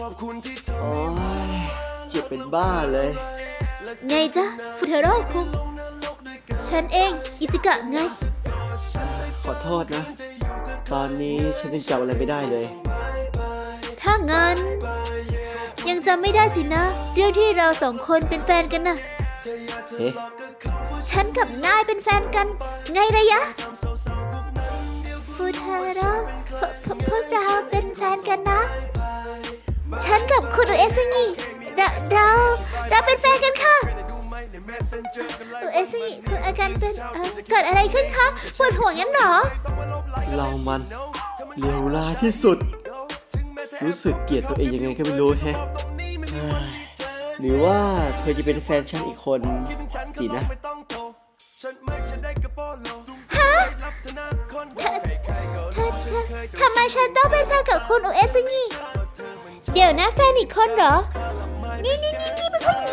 โอ้ยเจ็บเป็นบ้าเลยไงจ๊ะฟุเทโร่คุงฉันเองอิจิกะไง ขอโทษนะ ตอนนี้ฉันยังจำอะไรไม่ได้เลย ถ้างั้น ยังจำไม่ได้สินะ เรื่องที่เราสองคนเป็นแฟนกันนะเอ๊ะฉันกับนายเป็นแฟนกัน ไงระยะ คุณอุเอซึงิเราเราเราเป็นแฟนกันค่ะอุเอซึงิคืออาการเป็นเอ่อเกิดอะไรขึ้นคะปวดหัวงั้นเหรอ เรามันเลวร้ายที่สุด รู้สึกเกลียดตัวเองยังไงก็ไม่รู้แฮะเฮ้ยหรือว่าเธอจะเป็นแฟนฉันอีกคนสินะ ฮะเธอเธอเธอทำไมฉันต้องเป็นแฟนกับคุณอุเอซึงิ เจอหน้าแฟนอีกคนเหรอ นี่นี่นี่นี่เป็น